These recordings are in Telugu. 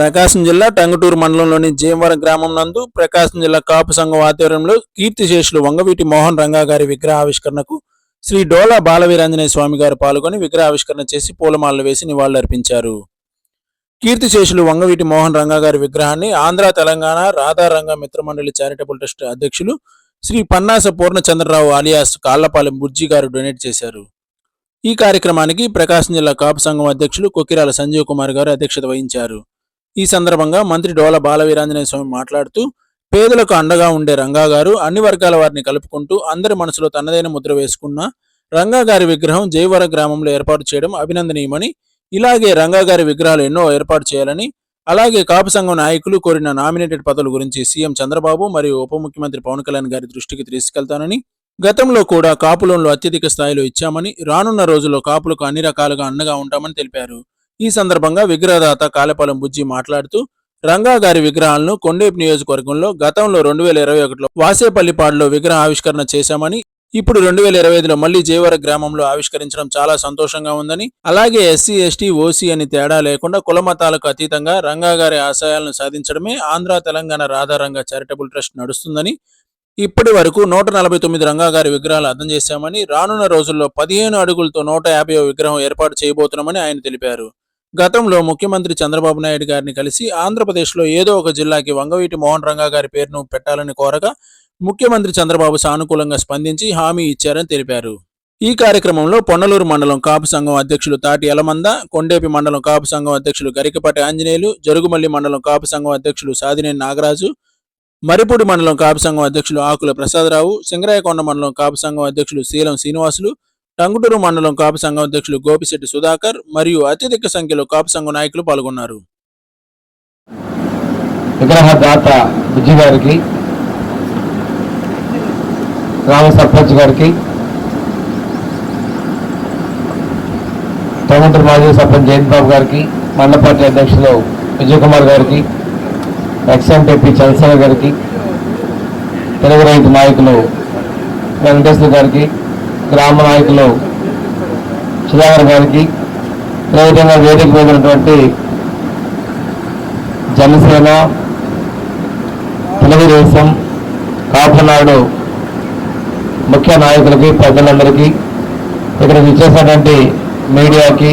ప్రకాశం జిల్లా టంగుటూరు మండలంలోని జేమవరం గ్రామం నందు ప్రకాశం జిల్లా కాపు సంఘం ఆధ్వర్యంలో కీర్తిశేషులు వంగవీటి మోహన్ రంగా గారి విగ్రహ ఆవిష్కరణకు శ్రీ డోలా బాలవీరాంజనేయ స్వామి గారు పాల్గొని విగ్రహ ఆవిష్కరణ చేసి పూలమాలలు వేసి నివాళులర్పించారు. కీర్తిశేషులు వంగవీటి మోహన్ రంగా గారి విగ్రహాన్ని ఆంధ్ర తెలంగాణ రాధారంగ మిత్రమండలి చారిటబుల్ ట్రస్ట్ అధ్యక్షులు శ్రీ పన్నాస పూర్ణచంద్రరావు ఆలియాస్ కాళ్ళపాలెం బుర్జీ గారు డొనేట్ చేశారు. ఈ కార్యక్రమానికి ప్రకాశం జిల్లా కాపు సంఘం అధ్యక్షులు కొకిరాల సంజీవ్ కుమార్ గారు అధ్యక్షత వహించారు. ఈ సందర్భంగా మంత్రి డోల బాలవీరాంజనేయ స్వామి మాట్లాడుతూ పేదలకు అండగా ఉండే రంగా గారు అన్ని వర్గాల వారిని కలుపుకుంటూ అందరి మనసులో తనదైన ముద్ర వేసుకున్న రంగా గారి విగ్రహం జైవర గ్రామంలో ఏర్పాటు చేయడం అభినందనీయమని ఇలాగే రంగా గారి విగ్రహాలు ఎన్నో ఏర్పాటు చేయాలని అలాగే కాపు సంఘం నాయకులు కోరిన నామినేటెడ్ పదవుల గురించి సీఎం చంద్రబాబు మరియు ఉప ముఖ్యమంత్రి పవన్ కళ్యాణ్ గారి దృష్టికి తీసుకెళ్తానని గతంలో కూడా కాపు లోన్లు అత్యధిక స్థాయిలో ఇచ్చామని రానున్న రోజుల్లో కాపులకు అన్ని రకాలుగా అండగా ఉంటామని తెలిపారు. ఈ సందర్భంగా విగ్రహదాత కాలపాలెం బుజ్జి మాట్లాడుతూ రంగా గారి విగ్రహాలను కొండేపు నియోజకవర్గంలో గతంలో రెండు వేల ఇరవై ఒకటిలో వాసేపల్లిపాడులో విగ్రహ ఆవిష్కరణ చేశామని ఇప్పుడు రెండు వేల ఇరవై ఐదులో మళ్ళీ జయవర గ్రామంలో ఆవిష్కరించడం చాలా సంతోషంగా ఉందని అలాగే ఎస్సీ ఎస్టీ ఓసీ అని తేడా లేకుండా కులమతాలకు అతీతంగా రంగా గారి ఆశయాలను సాధించడమే ఆంధ్ర తెలంగాణ రాధారంగా చారిటబుల్ ట్రస్ట్ నడుస్తుందని ఇప్పటి వరకు నూట నలభై తొమ్మిది రంగాగారి విగ్రహాలు అర్థం చేశామని రానున్న రోజుల్లో పదిహేను అడుగులతో నూట యాభై విగ్రహం ఏర్పాటు చేయబోతున్నామని ఆయన తెలిపారు. గతంలో ముఖ్యమంత్రి చంద్రబాబు నాయుడు గారిని కలిసి ఆంధ్రప్రదేశ్లో ఏదో ఒక జిల్లాకి వంగవీటి మోహన్ రంగా గారి పేరును పెట్టాలని కోరగా ముఖ్యమంత్రి చంద్రబాబు సానుకూలంగా స్పందించి హామీ ఇచ్చారని తెలిపారు. ఈ కార్యక్రమంలో పొన్నలూరు మండలం కాపు సంఘం అధ్యక్షులు తాటి యలమంద కొండేపి మండలం కాపు సంఘం అధ్యక్షులు గరికపాటి ఆంజనేయులు జరుగుమల్లి మండలం కాపు సంఘం అధ్యక్షులు సాదినేని నాగరాజు మరిపూడి మండలం కాపు సంఘం అధ్యక్షులు ఆకుల ప్రసాదరావు సింగరాయకొండ మండలం కాపు సంఘం అధ్యక్షులు శీలం శ్రీనివాసులు టంగుటూరు మండలం కాపు సంఘం అధ్యక్షులు గోపిశెట్టి సుధాకర్ మరియు అత్యధిక సంఖ్యలో కాపు సంఘం నాయకులు పాల్గొన్నారు. విగ్రహదాత బుజ్జి గారికి గ్రామ సర్పంచ్ గారికి టంగుటూరు మాజీ సర్పంచ్ జయంత్ బాబు గారికి మండల పార్టీ అధ్యక్షులు విజయకుమార్ గారికి ఎక్స్ఎంపీ చంద్రశేఖర్ గారికి తెలుగు రైతు నాయకులు వెంకటేశ్వర గారికి గ్రామ నాయకులు సుధాకర్ గారికి అదేవిధంగా వేదిక మీద ఉన్నటువంటి జనసేన తెలుగుదేశం కాపునాడు ముఖ్య నాయకులకి పెద్దలందరికీ ఇక్కడ విచ్చేసినటువంటి మీడియాకి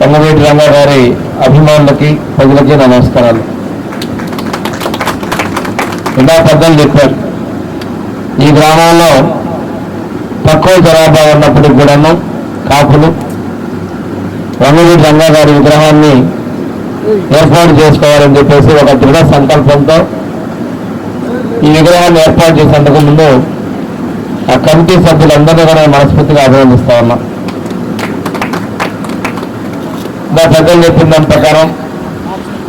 పొంగవేటి రంగా గారి అభిమానులకి ప్రజలకి నా నమస్కారాలు. ఇలా పెద్దలు చెప్పారు ఈ గ్రామంలో తక్కువ జనాభా ఉన్నప్పటికి కూడాను కాపులు రంగవీటి రంగా గారి విగ్రహాన్ని ఏర్పాటు చేసుకోవాలని చెప్పేసి ఒక దృఢ సంకల్పంతో ఈ విగ్రహాన్ని ఏర్పాటు చేసేందుకు ముందు ఆ కమిటీ సభ్యులందరినీ కూడా మనస్ఫూర్తిగా అభినందిస్తా ఉన్నా. మా పెద్దలు చెప్పిన దాని ప్రకారం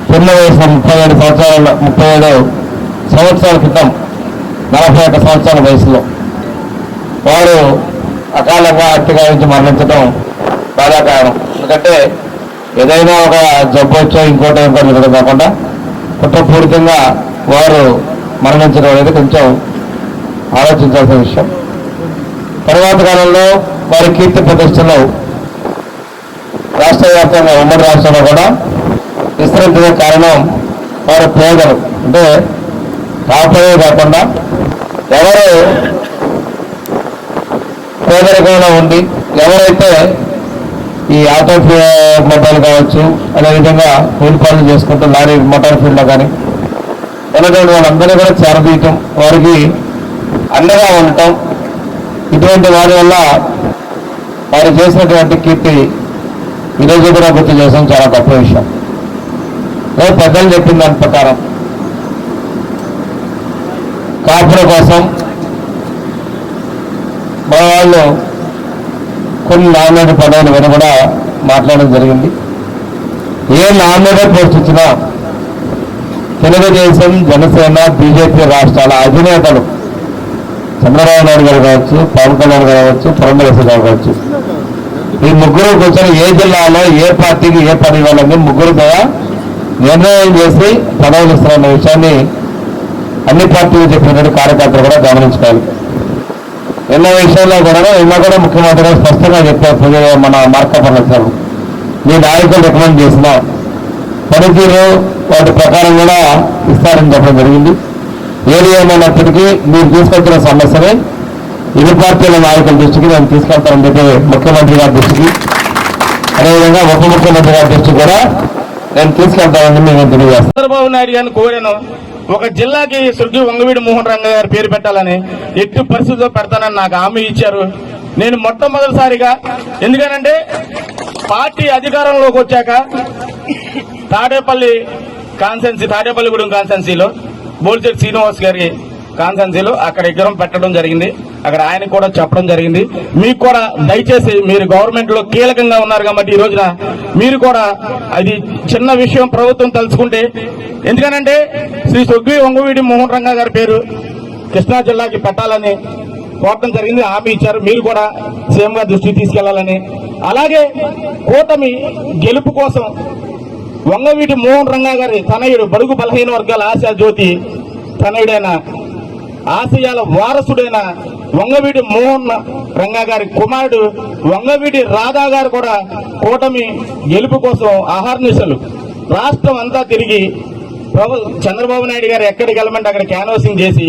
చిన్న వయసు ముప్పై ఏడు సంవత్సరాల ముప్పై ఏడు సంవత్సరాల క్రితం నలభై ఒక్క సంవత్సరాల వయసులో వారు అకాల హత్యగా నుంచి మరణించడం బాధాకరం ఎందుకంటే ఏదైనా ఒక జబ్బు వచ్చో ఇంకోటి ఇంకోటి ఇవ్వడం కాకుండా కుట్రపూరితంగా వారు మరణించడం అనేది కొంచెం ఆలోచించాల్సిన విషయం. తర్వాత కాలంలో వారి కీర్తి ప్రతిష్టలు రాష్ట్ర వ్యాప్తంగా ఉమ్మడి రాష్ట్రంలో కూడా విస్తరించే కారణం వారు పేదలు. అంటే కాపరే కాకుండా ఎవరు పేదరికంలో ఉండి ఎవరైతే ఈ ఆటో మొబైల్ కావచ్చు అదేవిధంగా కూలి పనులు చేసుకుంటూ లారీ మోటార్ ఫీల్డ్లో కానీ ఉన్నటువంటి వాళ్ళందరినీ కూడా చేరదీయటం వారికి అండగా ఉండటం ఇటువంటి వారి వల్ల వారు చేసినటువంటి కీర్తి ఈరోజు కూడా గుర్తు చేసాం చాలా గొప్ప విషయం. అదే పెద్దలు చెప్పిన దాని ప్రకారం కాపుల కోసం వాళ్ళు కొన్ని నామినేట్ పదవులు విని కూడా మాట్లాడడం జరిగింది. ఏ నామినేట్ పోస్ట్ ఇచ్చినా తెలుగుదేశం జనసేన బీజేపీ రాష్ట్రాల అధినేతలు చంద్రబాబు నాయుడు గారు కావచ్చు పవన్ కళ్యాణ్ గారు కావచ్చు పురంధరేశ్వర గారు కావచ్చు ఈ ముగ్గురు కూర్చొని ఏ జిల్లాలో ఏ పార్టీకి ఏ పని ఇవ్వాలని ముగ్గురు కూడా నిర్ణయం చేసి పదవులు ఇస్తున్న విషయాన్ని అన్ని పార్టీలు చెప్పినటువంటి కార్యకర్తలు కూడా గమనించుకోవాలి. ఎన్నో విషయంలో కూడా నిన్న కూడా ముఖ్యమంత్రి స్పష్టంగా చెప్పారు ప్రజలు మన మార్కాపర్ల సార్ మీ నాయకులు రికమెండ్ చేసిన పనితీరు వాటి ప్రకారం కూడా ఇస్తారని చెప్పడం జరిగింది. ఏది ఏమైనప్పటికీ మీరు తీసుకొచ్చిన సమస్యని ఇరు పార్టీల నాయకుల దృష్టికి నేను తీసుకెళ్తానని చెప్పి ముఖ్యమంత్రి గారి దృష్టికి అదేవిధంగా ఉప ముఖ్యమంత్రి గారి దృష్టికి కూడా నేను తీసుకెళ్తానని మేము తెలియజేస్తాను చంద్రబాబు నాయుడు గారిని కోరాను. ఒక జిల్లాకి స్వర్గీయ వంగవీడి మోహన్ రంగ గారి పేరు పెట్టాలని ఎట్టి పరిస్థితిలో పెడతానని నాకు హామీ ఇచ్చారు. నేను మొట్టమొదటిసారిగా ఎందుకనంటే పార్టీ అధికారంలోకి వచ్చాక తాడేపల్లి కాన్సెన్సీ తాడేపల్లిగూడెం కాన్సెన్సీలో బోల్చెట్ శ్రీనివాస్ గారి కాన్సెన్సీలు అక్కడ విగ్రహం పెట్టడం జరిగింది. అక్కడ ఆయన కూడా చెప్పడం జరిగింది. మీకు కూడా దయచేసి మీరు గవర్నమెంట్లో కీలకంగా ఉన్నారు కాబట్టి ఈ రోజున మీరు కూడా అది చిన్న విషయం ప్రభుత్వం తలుచుకుంటే. ఎందుకనంటే శ్రీ సొగ్గి వంగవీడి మోహన్ రంగా గారి పేరు కృష్ణా జిల్లాకి పెట్టాలని కోరటం జరిగింది. హామీ ఇచ్చారు. మీరు కూడా సీఎం గారి దృష్టికి తీసుకెళ్ళాలని. అలాగే కూటమి గెలుపు కోసం వంగవీటి మోహన్ రంగా గారి తనయుడు బడుగు బలహీన వర్గాల ఆశా జ్యోతి తనయుడైన ఆశయాల వారసుడైన వంగవీటి మోహన్ రంగా గారి కుమారుడు వంగవీటి రాధా గారు కూడా కూటమి గెలుపు కోసం ఆహార్నిశలు రాష్ట్రం అంతా తిరిగి ప్రభు చంద్రబాబు నాయుడు గారు ఎక్కడికి వెళ్ళమంటే అక్కడ క్యాన్వాసింగ్ చేసి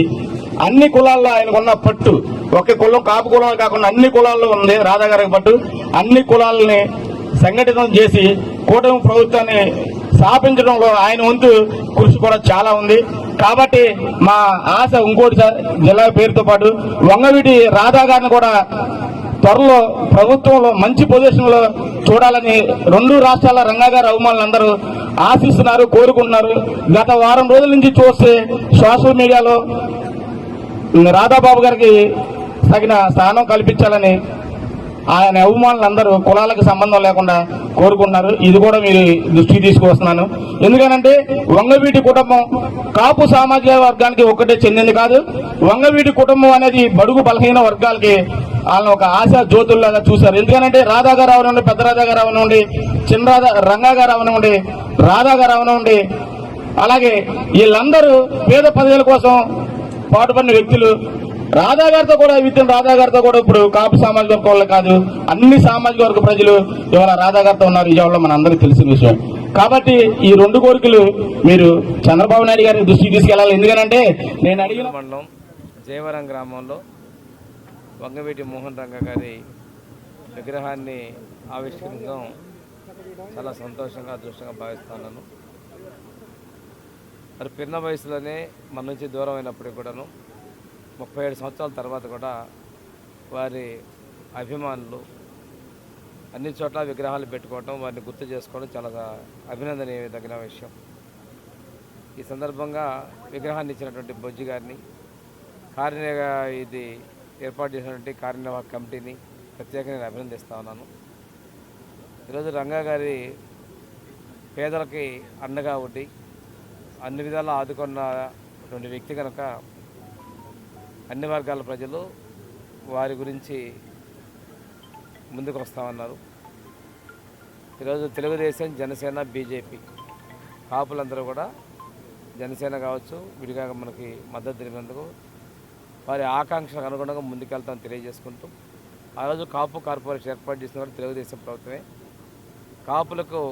అన్ని కులాల్లో ఆయనకున్న పట్టు ఒక కులం కాపు కులాలు కాకుండా అన్ని కులాల్లో ఉంది రాధా గారికి పట్టు అన్ని కులాలని సంఘటితం చేసి కూటమి ప్రభుత్వాన్ని స్థాపించడంలో ఆయన వంతు కృషి కూడా చాలా ఉంది. కాబట్టి మా ఆశ ఇంకోటి జిల్లా పేరుతో పాటు వంగవీటి రాధా గారిని కూడా త్వరలో ప్రభుత్వంలో మంచి పొజిషన్లో చూడాలని రెండు రాష్ట్రాల రంగాగారు గారి ఆశిస్తున్నారు కోరుకుంటున్నారు. గత వారం రోజుల నుంచి చూస్తే సోషల్ మీడియాలో రాధాబాబు గారికి తగిన స్థానం కల్పించాలని ఆయన అభిమానులు అందరూ కులాలకు సంబంధం లేకుండా కోరుకుంటున్నారు. ఇది కూడా మీరు దృష్టికి తీసుకువస్తున్నాను. ఎందుకనంటే వంగవీటి కుటుంబం కాపు సామాజిక వర్గానికి ఒక్కటే చెందింది కాదు. వంగవీటి కుటుంబం అనేది బడుగు బలహీన వర్గాలకి వాళ్ళని ఒక ఆశా జ్యోతుల్లాగా చూశారు. ఎందుకనంటే రాధా గారు అవనండి పెద్ద రాధా గారు అవనండి చిన్న రాధా రంగా గారు అవనండి రాధా గారు అవనండి అలాగే వీళ్ళందరూ పేద పదవుల కోసం పాటుపడిన వ్యక్తులు రాధా గారితో కూడా విత్తిన రాధా గారితో కూడా ఇప్పుడు కాపు సామాజిక వర్గం వాళ్ళు కాదు అన్ని సామాజిక వర్గ ప్రజలు ఇవాళ రాధా గారితో ఉన్నారు విజయవాడలో మన అందరికీ తెలిసిన విషయం. కాబట్టి ఈ రెండు కోరికలు మీరు చంద్రబాబు నాయుడు గారిని దృష్టికి తీసుకెళ్ళాలి ఎందుకనంటే నేను అడిగిన మండలం జయవరం గ్రామంలో వంగవీటి మోహన్ రంగ గారి విగ్రహాన్ని ఆవిష్కరించడం చాలా సంతోషంగా అదృష్టంగా భావిస్తున్నాను మరి పిన్న వయసులోనే మన నుంచి దూరం అయినప్పటికీ కూడాను ముప్పై ఏడు సంవత్సరాల తర్వాత కూడా వారి అభిమానులు అన్ని చోట్ల విగ్రహాలు పెట్టుకోవటం వారిని గుర్తు చేసుకోవడం చాలా అభినందనీయదగిన విషయం. ఈ సందర్భంగా విగ్రహాన్ని ఇచ్చినటువంటి బొజ్జి గారిని కార్యనిర్వ ఇది ఏర్పాటు చేసినటువంటి కార్యనిర్వాహక కమిటీని ప్రత్యేకంగా నేను అభినందిస్తా ఉన్నాను. ఈరోజు రంగా గారి పేదలకి అండగా ఉండి అన్ని విధాలా ఆదుకున్నటువంటి వ్యక్తి కనుక అన్ని వర్గాల ప్రజలు వారి గురించి ముందుకు వస్తామన్నారు. ఈరోజు తెలుగుదేశం జనసేన బీజేపీ కాపులందరూ కూడా జనసేన కావచ్చు విడిగా మనకి మద్దతు తెలిపినందుకు వారి ఆకాంక్షలకు అనుగుణంగా ముందుకెళ్తామని తెలియజేసుకుంటూ ఆ రోజు కాపు కార్పొరేషన్ ఏర్పాటు చేసిన వాళ్ళు తెలుగుదేశం ప్రభుత్వమే. కాపులకు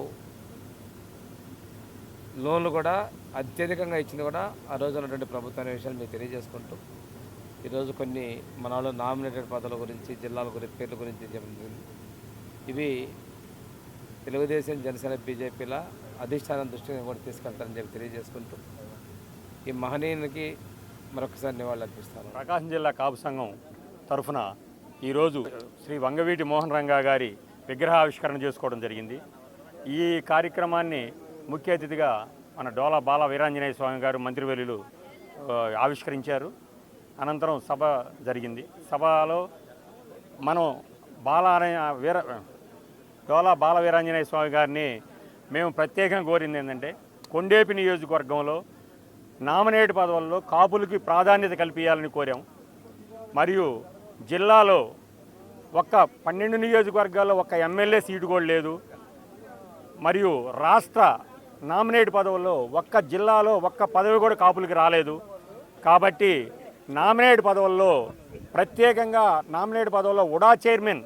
లోన్లు కూడా అత్యధికంగా ఇచ్చింది కూడా ఆ రోజు ఉన్నటువంటి ప్రభుత్వం అనే విషయాన్ని మీకు తెలియజేసుకుంటూ ఈరోజు కొన్ని మనలో నామినేటెడ్ పదవుల గురించి జిల్లాల గురించి పేర్ల గురించి చెప్పడం ఇవి తెలుగుదేశం జనసేన బీజేపీల అధిష్టానం దృష్టిని కూడా తీసుకెళ్తారని చెప్పి తెలియజేసుకుంటూ ఈ మహనీయునికి మరొకసారి నివాళులు అర్పిస్తాను ప్రకాశం జిల్లా కాపు సంఘం తరఫున ఈరోజు శ్రీ వంగవీటి మోహన్ రంగా గారి విగ్రహావిష్కరణ చేసుకోవడం జరిగింది. ఈ కార్యక్రమాన్ని ముఖ్య అతిథిగా మన డోలా బాల వీరాంజనేయ స్వామి గారు మంత్రివర్యులు ఆవిష్కరించారు. అనంతరం సభ జరిగింది. సభలో మనం బాల వీర డోలా బాల వీరాంజనేయ స్వామి గారిని మేము ప్రత్యేకంగా కోరింది ఏంటంటే కొండేపి నియోజకవర్గంలో నామినేట్ పదవుల్లో కాపులకి ప్రాధాన్యత కల్పించాలని కోరాం. మరియు జిల్లాలో ఒక్క పన్నెండు నియోజకవర్గాల్లో ఒక్క ఎమ్మెల్యే సీటు కూడా లేదు. మరియు రాష్ట్ర నామినేట్ పదవుల్లో ఒక్క జిల్లాలో ఒక్క పదవి కూడా కాపులకి రాలేదు. కాబట్టి నామినేట్ పదవుల్లో ప్రత్యేకంగా నామినేట్ పదవుల్లో ఉడా చైర్మన్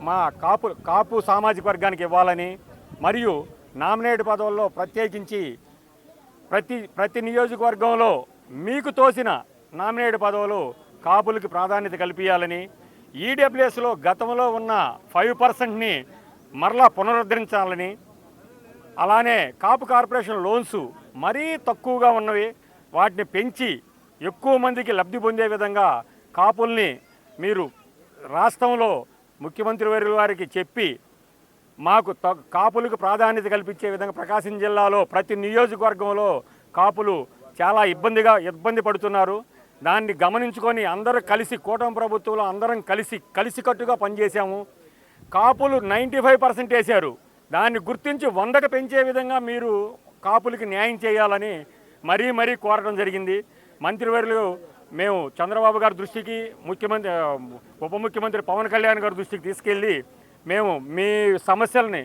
మా కాపు కాపు సామాజిక వర్గానికి ఇవ్వాలని మరియు నామినేట్ పదవుల్లో ప్రత్యేకించి ప్రతి ప్రతి నియోజకవర్గంలో మీకు తోసిన నామినేట్ పదవులు కాపులకి ప్రాధాన్యత కల్పించాలని ఈడబ్ల్యూఎస్లో గతంలో ఉన్న ఫైవ్ పర్సెంట్ని మరలా పునరుద్ధరించాలని అలానే కాపు కార్పొరేషన్ లోన్స్ మరీ తక్కువగా ఉన్నవి వాటిని పెంచి ఎక్కువ మందికి లబ్ధి పొందే విధంగా కాపుల్ని మీరు రాష్ట్రంలో ముఖ్యమంత్రి వర్యుల వారికి చెప్పి మాకు కాపులకు ప్రాధాన్యత కల్పించే విధంగా ప్రకాశం జిల్లాలో ప్రతి నియోజకవర్గంలో కాపులు చాలా ఇబ్బందిగా ఇబ్బంది పడుతున్నారు. దాన్ని గమనించుకొని అందరూ కలిసి కూటమి ప్రభుత్వంలో అందరం కలిసి కలిసికట్టుగా పనిచేశాము. కాపులు నైంటీ ఫైవ్ పర్సెంట్ వేశారు. దాన్ని గుర్తించి వందకు పెంచే విధంగా మీరు కాపులకి న్యాయం చేయాలని మరీ మరీ కోరడం జరిగింది. మంత్రివర్యులు మేము చంద్రబాబు గారి దృష్టికి ముఖ్యమంత్రి ఉప ముఖ్యమంత్రి పవన్ కళ్యాణ్ గారి దృష్టికి తీసుకెళ్ళి మేము మీ సమస్యల్ని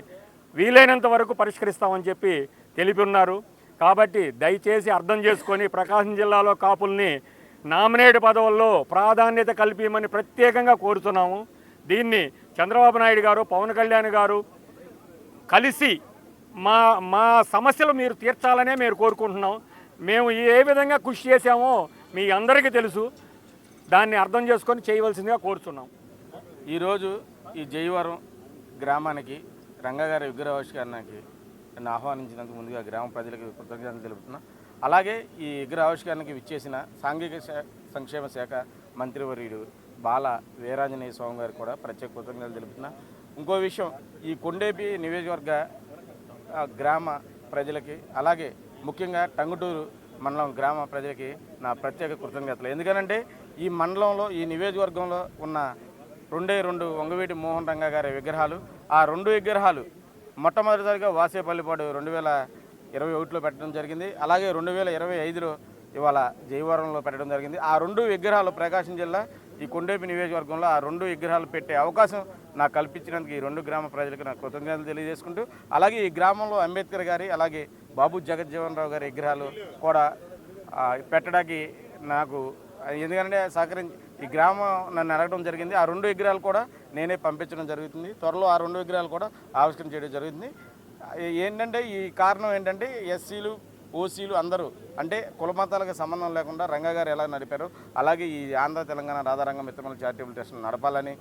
వీలైనంత వరకు పరిష్కరిస్తామని చెప్పి తెలిపి ఉన్నారు కాబట్టి దయచేసి అర్థం చేసుకొని ప్రకాశం జిల్లాలో కాపుల్ని నామినేట్ పదవుల్లో ప్రాధాన్యత కల్పించమని ప్రత్యేకంగా కోరుతున్నాము. దీన్ని చంద్రబాబు నాయుడు గారు పవన్ కళ్యాణ్ గారు కలిసి మా మా సమస్యలు మీరు తీర్చాలనే మీరు కోరుకుంటున్నాం. మేము ఏ విధంగా కృషి చేశామో మీ అందరికీ తెలుసు. దాన్ని అర్థం చేసుకొని చేయవలసిందిగా కోరుతున్నాం ఈరోజు ఈ జయవరం గ్రామానికి రంగగారి విగ్రహావిష్కరణకి నన్ను ఆహ్వానించినందుకు ముందుగా గ్రామ ప్రజలకు కృతజ్ఞతలు తెలుపుతున్నా. అలాగే ఈ విగ్రహావిష్కరణకి విచ్చేసిన సాంఘిక శా- సంక్షేమ శాఖ మంత్రివర్యుడు బాల వీరాంజనేయ స్వామి గారికి కూడా ప్రత్యేక కృతజ్ఞతలు తెలుపుతున్నా. ఇంకో విషయం ఈ కొండేపి నియోజకవర్గ గ్రామ ప్రజలకి అలాగే ముఖ్యంగా టంగుటూరు మండలం గ్రామ ప్రజలకి నా ప్రత్యేక కృతజ్ఞతలు. ఎందుకనంటే ఈ మండలంలో ఈ నియోజకవర్గంలో ఉన్న రెండే రెండు వంగవీటి మోహన్ రంగా గారి విగ్రహాలు ఆ రెండు విగ్రహాలు మొట్టమొదటిసారిగా వాసేపల్లిపాడు రెండు వేల ఇరవై ఒకటిలో పెట్టడం జరిగింది. అలాగే రెండు వేల ఇరవై ఐదులో ఇవాళ జయవరంలో పెట్టడం జరిగింది. ఆ రెండు విగ్రహాలు ప్రకాశం జిల్లా ఈ కొండేపి నియోజకవర్గంలో ఆ రెండు విగ్రహాలు పెట్టే అవకాశం నాకు కల్పించినందుకు ఈ రెండు గ్రామ ప్రజలకు నా కృతజ్ఞతలు తెలియజేసుకుంటూ అలాగే ఈ గ్రామంలో అంబేద్కర్ గారి అలాగే బాబు జగజ్జీవన్ రావు గారి విగ్రహాలు కూడా పెట్టడానికి నాకు ఎందుకంటే సహకరించి ఈ గ్రామం నన్ను అడగడం జరిగింది. ఆ రెండు విగ్రహాలు కూడా నేనే పంపించడం జరుగుతుంది. త్వరలో ఆ రెండు విగ్రహాలు కూడా ఆవిష్కరణ చేయడం జరుగుతుంది. ఏంటంటే ఈ కారణం ఏంటంటే ఎస్సీలు ఓసీలు అందరూ అంటే కులమతాలకు సంబంధం లేకుండా రంగగారు ఎలా నడిపారు అలాగే ఈ ఆంధ్ర తెలంగాణ రాధారంగ మిత్రమల చారిటబుల్ ట్రస్ట్ నడపాలని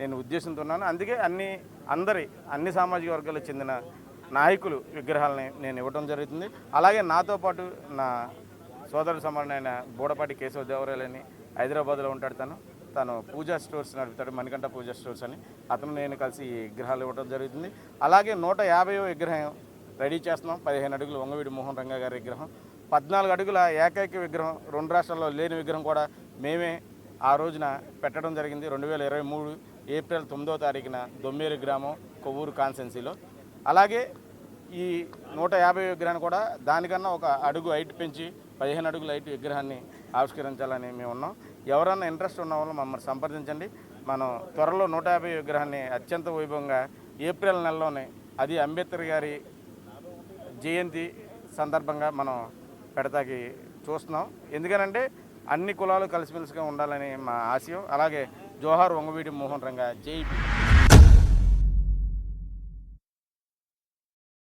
నేను ఉద్దేశంతో ఉన్నాను అందుకే అన్ని అందరి అన్ని సామాజిక వర్గాలకు చెందిన నాయకులు విగ్రహాలని నేను ఇవ్వడం జరుగుతుంది. అలాగే నాతో పాటు నా సోదరు సమానమైన బూడపాటి కేశవ దేవరాయలని హైదరాబాద్లో ఉంటాడు తను. తను పూజా స్టోర్స్ నడుపుతాడు మణికంఠ పూజా స్టోర్స్ అని. అతను నేను కలిసి ఈ విగ్రహాలు ఇవ్వడం జరుగుతుంది. అలాగే నూట యాభై విగ్రహం రెడీ చేస్తున్నాం. పదిహేను అడుగులు వంగవీడి మోహన్ రంగా గారి విగ్రహం. పద్నాలుగు అడుగుల ఏకైక విగ్రహం రెండు రాష్ట్రాల్లో లేని విగ్రహం కూడా మేమే ఆ రోజున పెట్టడం జరిగింది. రెండు వేల ఇరవై మూడు ఏప్రిల్ తొమ్మిదో తారీఖున దొమ్మేరు గ్రామం కొవ్వూరు కాన్సెన్సీలో అలాగే ఈ నూట యాభై విగ్రహాన్ని కూడా దానికన్నా ఒక అడుగు హైట్ పెంచి పదిహేను అడుగుల హైట్ విగ్రహాన్ని ఆవిష్కరించాలని మేము ఉన్నాం. ఎవరన్నా ఇంట్రెస్ట్ ఉన్న వాళ్ళు మమ్మల్ని సంప్రదించండి. మనం త్వరలో నూట యాభై విగ్రహాన్ని అత్యంత వైభవంగా ఏప్రిల్ నెలలోనే అది అంబేద్కర్ గారి జయంతి సందర్భంగా మనం పెడతాకి చూస్తున్నాం. ఎందుకనంటే అన్ని కులాలు కలిసిమెలిసిగా ఉండాలని మా ఆశయం. అలాగే జోహార్ వంగవీడి మోహన్ రంగ జై